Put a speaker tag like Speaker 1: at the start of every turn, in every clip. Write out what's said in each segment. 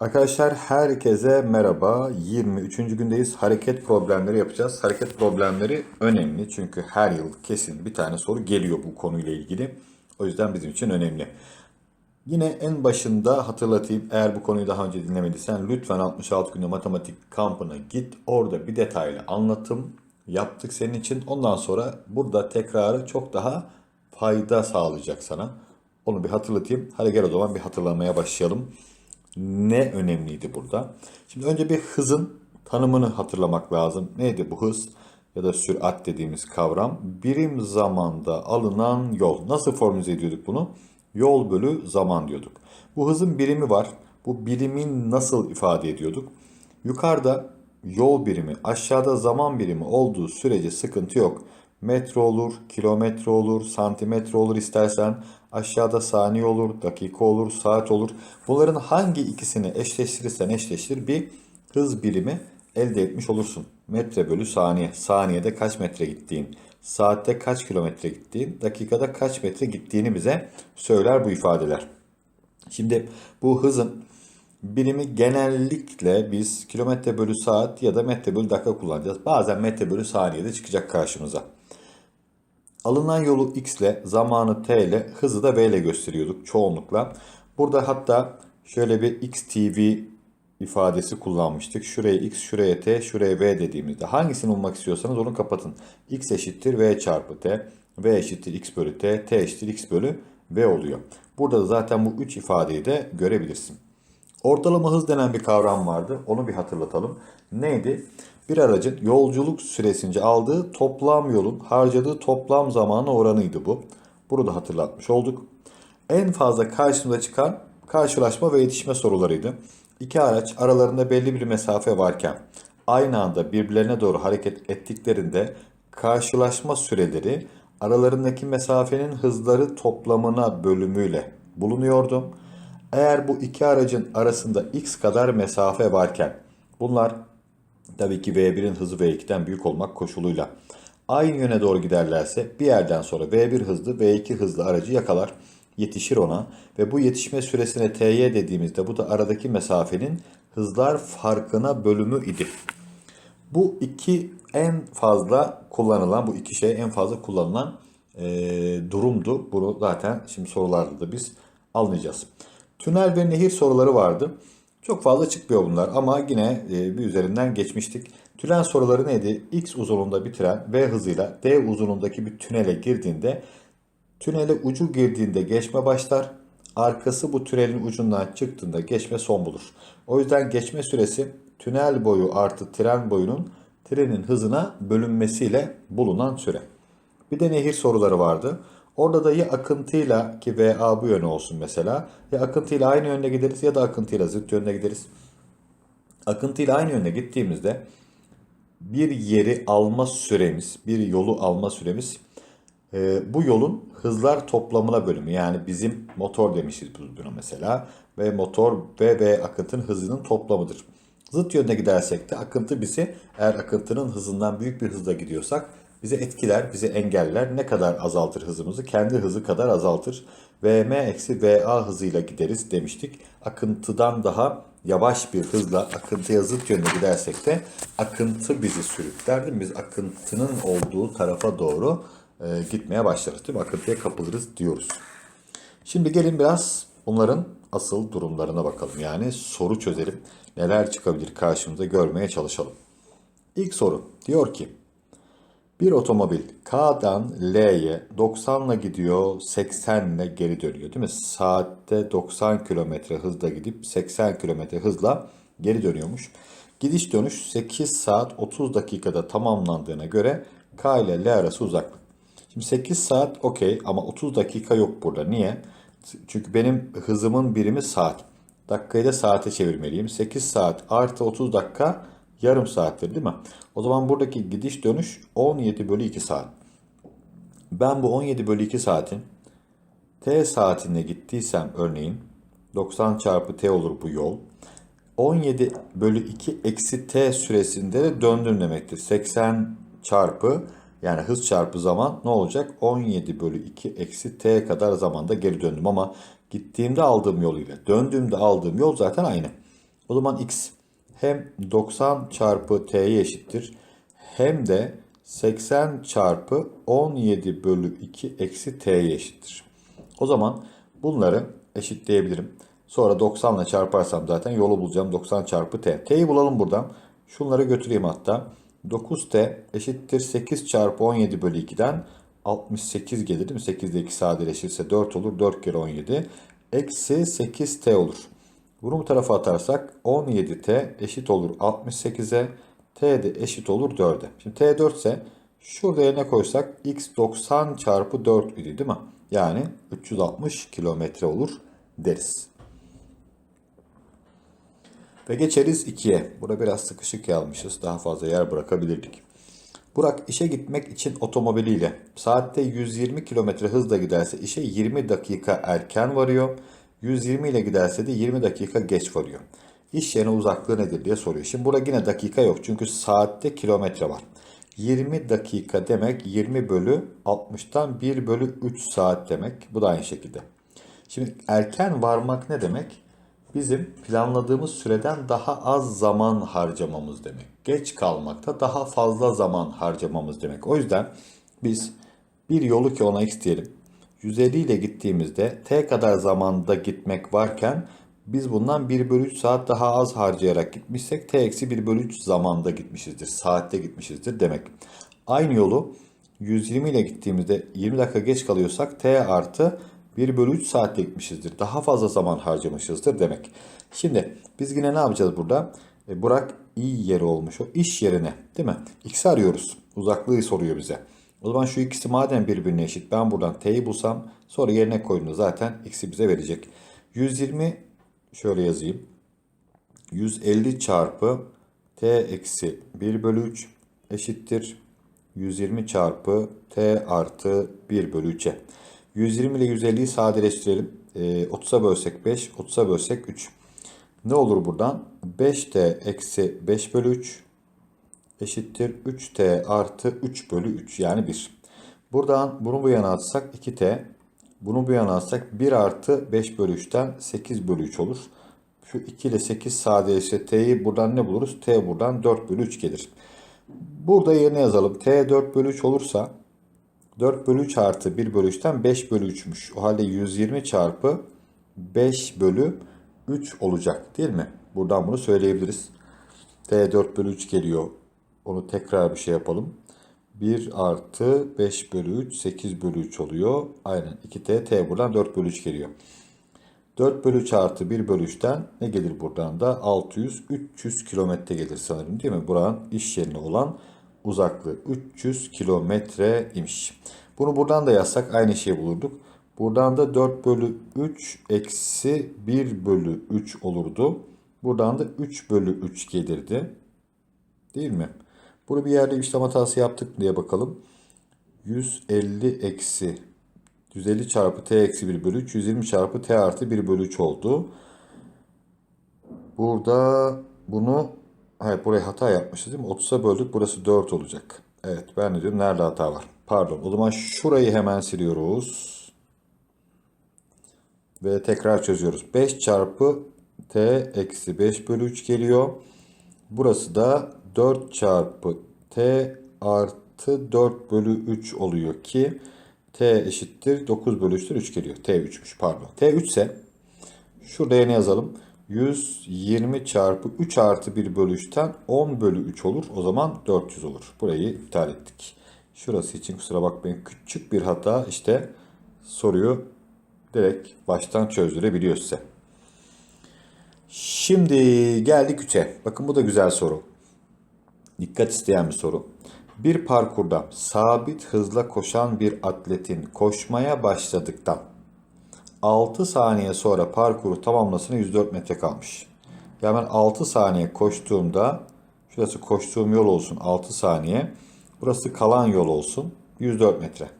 Speaker 1: Arkadaşlar herkese merhaba. 23. gündeyiz. Hareket problemleri yapacağız. Hareket problemleri önemli çünkü her yıl kesin bir tane soru geliyor bu konuyla ilgili. O yüzden bizim için önemli. Yine en başında hatırlatayım eğer bu konuyu daha önce dinlemediysen lütfen 66 günde matematik kampına git. Orada bir detaylı anlatım yaptık senin için. Ondan sonra burada tekrarı çok daha fayda sağlayacak sana. Onu bir hatırlatayım. Hadi gel o zaman bir hatırlamaya başlayalım. Ne önemliydi burada? Şimdi önce bir hızın tanımını hatırlamak lazım. Neydi bu hız? Ya da sürat dediğimiz kavram. Birim zamanda alınan yol. Nasıl formüle ediyorduk bunu? Yol bölü zaman diyorduk. Bu hızın birimi var. Bu birimin nasıl ifade ediyorduk? Yukarıda yol birimi, aşağıda zaman birimi olduğu sürece sıkıntı yok. Metre olur, kilometre olur, santimetre olur istersen. Aşağıda saniye olur, dakika olur, saat olur. Bunların hangi ikisini eşleştirirsen eşleştir bir hız birimi elde etmiş olursun. Metre bölü saniye. Saniyede kaç metre gittiğin, saatte kaç kilometre gittiğin, dakikada kaç metre gittiğini bize söyler bu ifadeler. Şimdi bu hızın birimi genellikle biz kilometre bölü saat ya da metre bölü dakika kullanacağız. Bazen metre bölü saniyede çıkacak karşımıza. Alınan yolu x ile, zamanı t ile, hızı da v ile gösteriyorduk çoğunlukla. Burada hatta şöyle bir xtv ifadesi kullanmıştık. Şuraya x, şuraya t, şuraya v dediğimizde hangisini bulmak istiyorsanız onu kapatın. x eşittir v çarpı t, v eşittir x bölü t, t eşittir x bölü v oluyor. Burada da zaten bu üç ifadeyi de görebilirsin. Ortalama hız denen bir kavram vardı. Onu bir hatırlatalım. Neydi? Bir aracın yolculuk süresince aldığı toplam yolun harcadığı toplam zamanı oranıydı bu. Bunu da hatırlatmış olduk. En fazla karşımıza çıkan karşılaşma ve yetişme sorularıydı. İki araç aralarında belli bir mesafe varken aynı anda birbirlerine doğru hareket ettiklerinde karşılaşma süreleri aralarındaki mesafenin hızları toplamına bölümüyle bulunuyordu. Eğer bu iki aracın arasında x kadar mesafe varken bunlar tabii ki V1'in hızı V2'den büyük olmak koşuluyla aynı yöne doğru giderlerse bir yerden sonra V1 hızlı V2 hızlı aracı yakalar yetişir ona ve bu yetişme süresine TY dediğimizde bu da aradaki mesafenin hızlar farkına bölümü idi. Bu iki en fazla kullanılan, bu iki şey en fazla kullanılan e, durumdu. Bunu zaten şimdi sorularda da biz anlayacağız. Tünel ve nehir soruları vardı. Çok fazla çıkmıyor bunlar ama yine e, bir üzerinden geçmiştik. Tünel soruları neydi? X uzunluğunda bir tren V hızıyla D uzunluğundaki bir tünele girdiğinde tünele ucu girdiğinde geçme başlar. Arkası bu tünelin ucundan çıktığında geçme son bulur. O yüzden geçme süresi tünel boyu artı tren boyunun trenin hızına bölünmesiyle bulunan süre. Bir de nehir soruları vardı. Orada da ya akıntıyla ki VA bu yöne olsun mesela. Ya akıntıyla aynı yönde gideriz ya da akıntıyla zıt yönde gideriz. Akıntıyla aynı yönde gittiğimizde bir yeri alma süremiz, bir yolu alma süremiz e, bu yolun hızlar toplamına bölümü. Yani bizim motor demişiz buna mesela. Ve motor ve ve akıntının hızının toplamıdır. Zıt yönde gidersek de akıntı bizi eğer akıntının hızından büyük bir hızla gidiyorsak bize etkiler, bizi engeller. Ne kadar azaltır hızımızı? Kendi hızı kadar azaltır. Vm eksi Va hızıyla gideriz demiştik. Akıntıdan daha yavaş bir hızla akıntıya zıt yönde gidersek de akıntı bizi sürükler. Değil mi? Biz akıntının olduğu tarafa doğru e, gitmeye başlarız. Değil mi? Akıntıya kapılırız diyoruz. Şimdi gelin biraz bunların asıl durumlarına bakalım. Yani soru çözelim. Neler çıkabilir karşımıza görmeye çalışalım. İlk soru diyor ki bir otomobil K'dan L'ye 90 ile gidiyor, 80 ile geri dönüyor değil mi? Saatte 90 km hızla gidip 80 km hızla geri dönüyormuş. Gidiş dönüş 8 saat 30 dakikada tamamlandığına göre K ile L arası uzaklık. Şimdi 8 saat okey ama 30 dakika yok burada. Niye? Çünkü benim hızımın birimi saat. Dakikayı da saate çevirmeliyim. 8 saat artı 30 dakika yarım saattir değil mi? O zaman buradaki gidiş dönüş 17 bölü 2 saat. Ben bu 17 bölü 2 saatin t saatinde gittiysem örneğin 90 çarpı t olur bu yol. 17 bölü 2 eksi t süresinde de döndüm demektir. 80 çarpı yani hız çarpı zaman ne olacak? 17 bölü 2 eksi t kadar zamanda geri döndüm ama gittiğimde aldığım yol ile döndüğümde aldığım yol zaten aynı. O zaman x hem 90 çarpı t'ye eşittir hem de 80 çarpı 17 bölü 2 eksi t'ye eşittir. O zaman bunları eşitleyebilirim. Sonra 90 ile çarparsam zaten yolu bulacağım. 90 çarpı t. T'yi bulalım buradan. Şunları götüreyim hatta. 9t eşittir 8 çarpı 17 bölü 2'den 68 gelir değil mi? 8 ile 2 sadeleşirse 4 olur. 4 kere 17. Eksi 8t olur. Bunu bu tarafa atarsak 17t eşit olur 68'e. t de eşit olur 4'e. Şimdi t 4 ise şurada yerine koysak x 90 çarpı 4 idi değil mi? Yani 360 kilometre olur deriz. Ve geçeriz 2'ye. Burada biraz sıkışık yazmışız. Daha fazla yer bırakabilirdik. Burak işe gitmek için otomobiliyle saatte 120 km hızla giderse işe 20 dakika erken varıyor. 120 ile giderse de 20 dakika geç varıyor. İş yerine uzaklığı nedir diye soruyor. Şimdi burada yine dakika yok çünkü saatte kilometre var. 20 dakika demek 20 bölü 60'tan 1 bölü 3 saat demek. Bu da aynı şekilde. Şimdi erken varmak ne demek? Bizim planladığımız süreden daha az zaman harcamamız demek. Geç kalmakta daha fazla zaman harcamamız demek. O yüzden biz bir yolu ki ona x diyelim. 150 ile gittiğimizde t kadar zamanda gitmek varken biz bundan 1 bölü 3 saat daha az harcayarak gitmişsek t eksi 1 bölü 3 zamanda gitmişizdir. Saatte gitmişizdir demek. Aynı yolu 120 ile gittiğimizde 20 dakika geç kalıyorsak t artı 1 bölü 3 saatte gitmişizdir. Daha fazla zaman harcamışızdır demek. Şimdi biz yine ne yapacağız burada? E, Burak iyi yeri olmuş o. iş yerine değil mi? X'i arıyoruz. Uzaklığı soruyor bize. O zaman şu ikisi madem birbirine eşit ben buradan t'yi bulsam sonra yerine koyduğunda zaten x'i bize verecek. 120 şöyle yazayım. 150 çarpı t eksi 1 bölü 3 eşittir. 120 çarpı t artı 1 bölü 3'e. 120 ile 150'yi sadeleştirelim. E, 30'a bölsek 5, 30'a bölsek 3. Ne olur buradan? 5t eksi 5 bölü 3 eşittir 3t artı 3 bölü 3 yani 1. Buradan bunu bu yana atsak 2t. Bunu bu yana atsak 1 artı 5 bölü 3'ten 8 bölü 3 olur. Şu 2 ile 8 sadeleşse t'yi buradan ne buluruz? t buradan 4 bölü 3 gelir. Burada yerine yazalım. t 4 bölü 3 olursa 4 bölü 3 artı 1 bölü 3'ten 5 bölü 3'müş. O halde 120 çarpı 5 bölü 3 olacak değil mi? Buradan bunu söyleyebiliriz. T 4 bölü 3 geliyor. Onu tekrar bir şey yapalım. 1 artı 5 bölü 3 8 bölü 3 oluyor. Aynen 2T T buradan 4 bölü 3 geliyor. 4 bölü 3 artı 1 bölü 3'ten ne gelir buradan da? 600 300 kilometre gelir sanırım değil mi? Buranın iş yerine olan uzaklığı 300 kilometre imiş. Bunu buradan da yazsak aynı şeyi bulurduk. Buradan da 4 bölü 3 eksi 1 bölü 3 olurdu. Buradan da 3 bölü 3 gelirdi. Değil mi? Burada bir yerde işlem hatası yaptık diye bakalım. 150 eksi 150 çarpı t eksi 1 bölü 3 120 çarpı t artı 1 bölü 3 oldu. Burada bunu hayır buraya hata yapmışız değil mi? 30'a böldük burası 4 olacak. Evet ben de diyorum nerede hata var? Pardon o zaman şurayı hemen siliyoruz. Ve tekrar çözüyoruz. 5 çarpı t eksi 5 bölü 3 geliyor. Burası da 4 çarpı t artı 4 bölü 3 oluyor ki t eşittir 9 bölü 3'tür 3 geliyor. t 3'müş pardon. t 3 ise şurada yine yazalım. 120 çarpı 3 artı 1 bölü 3'ten 10 bölü 3 olur. O zaman 400 olur. Burayı iptal ettik. Şurası için kusura bakmayın küçük bir hata işte soruyu direkt baştan çözdürebiliyor size. Şimdi geldik 3'e. Bakın bu da güzel soru. Dikkat isteyen bir soru. Bir parkurda sabit hızla koşan bir atletin koşmaya başladıktan 6 saniye sonra parkuru tamamlasına 104 metre kalmış. Yani ben 6 saniye koştuğumda şurası koştuğum yol olsun 6 saniye. Burası kalan yol olsun 104 metre.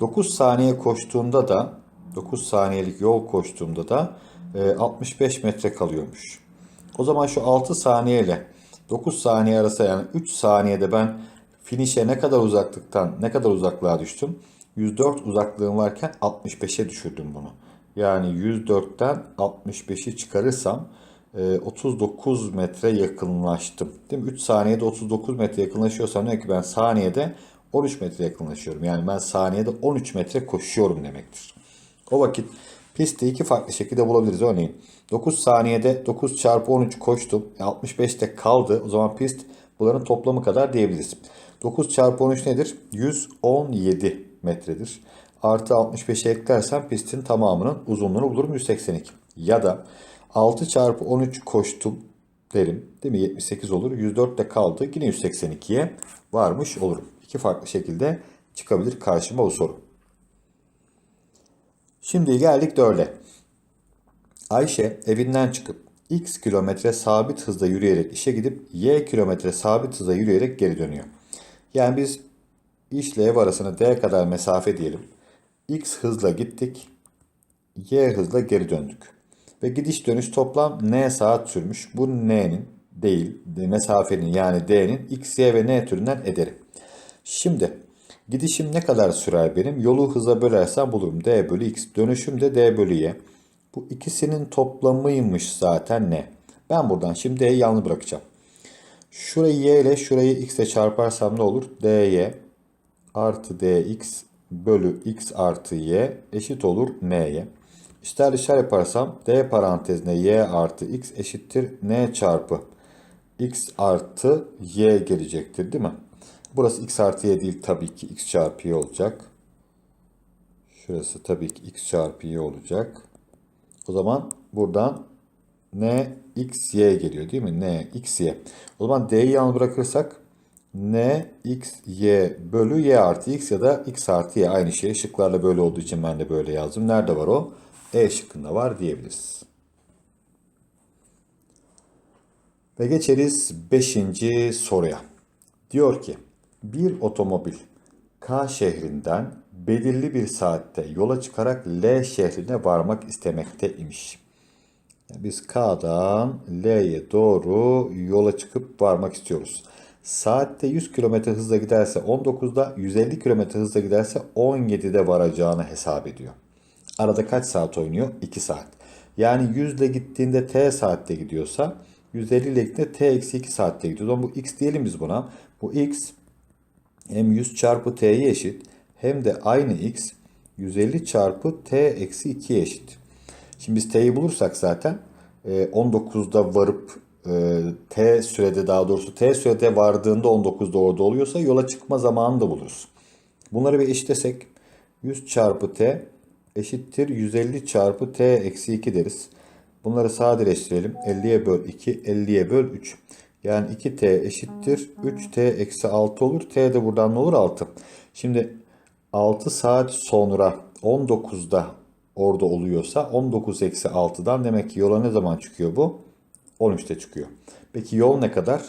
Speaker 1: 9 saniye koştuğumda da 9 saniyelik yol koştuğumda da e, 65 metre kalıyormuş. O zaman şu 6 saniye ile 9 saniye arası yani 3 saniyede ben finişe ne kadar uzaklıktan ne kadar uzaklığa düştüm? 104 uzaklığım varken 65'e düşürdüm bunu. Yani 104'ten 65'i çıkarırsam e, 39 metre yakınlaştım. Değil mi? 3 saniyede 39 metre yakınlaşıyorsam demek ki ben saniyede 13 metre yakınlaşıyorum. Yani ben saniyede 13 metre koşuyorum demektir. O vakit pisti iki farklı şekilde bulabiliriz. Örneğin 9 saniyede 9 çarpı 13 koştum. E, 65'te kaldı. O zaman pist bunların toplamı kadar diyebiliriz. 9 çarpı 13 nedir? 117 metredir. Artı 65'e eklersem pistin tamamının uzunluğunu bulurum 182. Ya da 6 çarpı 13 koştum derim. Değil mi? 78 olur. 104 de kaldı. Yine 182'ye varmış olurum. İki farklı şekilde çıkabilir karşıma bu soru. Şimdi geldik 4'e. Ayşe evinden çıkıp x kilometre sabit hızla yürüyerek işe gidip y kilometre sabit hızla yürüyerek geri dönüyor. Yani biz işle ev arasına d kadar mesafe diyelim. x hızla gittik, y hızla geri döndük. Ve gidiş dönüş toplam n saat sürmüş. Bu n'nin değil, mesafenin yani d'nin x, y ve n türünden ederi. Şimdi gidişim ne kadar sürer benim? Yolu hıza bölersem bulurum. d bölü x. Dönüşüm de d bölü y. Bu ikisinin toplamıymış zaten ne? Ben buradan şimdi d'yi yalnız bırakacağım. Şurayı y ile şurayı x ile çarparsam ne olur? dy artı dx bölü x artı y eşit olur n'ye. İşler dışarı yaparsam d parantezine y artı x eşittir n çarpı x artı y gelecektir değil mi? Burası x artı y değil tabii ki x çarpı y olacak. Şurası tabii ki x çarpı y olacak. O zaman buradan n x y geliyor değil mi? n x y. O zaman d'yi yalnız bırakırsak n x y bölü y artı x ya da x artı y aynı şey. Şıklarla böyle olduğu için ben de böyle yazdım. Nerede var o? E şıkkında var diyebiliriz. Ve geçeriz 5. soruya. Diyor ki bir otomobil K şehrinden belirli bir saatte yola çıkarak L şehrine varmak istemekte imiş. Yani biz K'dan L'ye doğru yola çıkıp varmak istiyoruz. Saatte 100 km hızla giderse 19'da, 150 km hızla giderse 17'de varacağını hesap ediyor. Arada kaç saat oynuyor? 2 saat. Yani 100 ile gittiğinde t saatte gidiyorsa 150 ile gittiğinde t eksi 2 saatte gidiyor. O bu x diyelim biz buna. Bu x hem 100 çarpı t'ye eşit hem de aynı x 150 çarpı t eksi 2'ye eşit. Şimdi biz t'yi bulursak zaten 19'da varıp e, t sürede daha doğrusu t sürede vardığında 19'da orada oluyorsa yola çıkma zamanını da buluruz. Bunları bir eşitlesek 100 çarpı t eşittir 150 çarpı t eksi 2 deriz. Bunları sadeleştirelim. 50'ye böl 2, 50'ye böl 3. Yani 2t eşittir 3t eksi 6 olur. t de buradan ne olur? 6. Şimdi 6 saat sonra 19'da orada oluyorsa 19 eksi 6'dan demek ki yola ne zaman çıkıyor bu? 13'te çıkıyor. Peki yol ne kadar?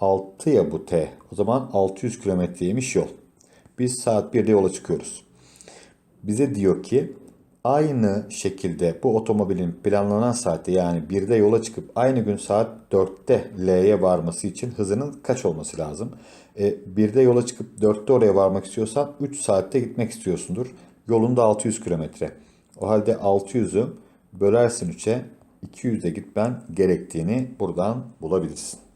Speaker 1: 6 ya bu t. O zaman 600 kilometreymiş yol. Biz saat 1'de yola çıkıyoruz. Bize diyor ki aynı şekilde bu otomobilin planlanan saatte yani 1'de yola çıkıp aynı gün saat 4'te L'ye varması için hızının kaç olması lazım? E, 1'de yola çıkıp 4'te oraya varmak istiyorsan 3 saatte gitmek istiyorsundur. Yolunda 600 kilometre. O halde 600'ü bölersin 3'e 200'e gitmen gerektiğini buradan bulabilirsin.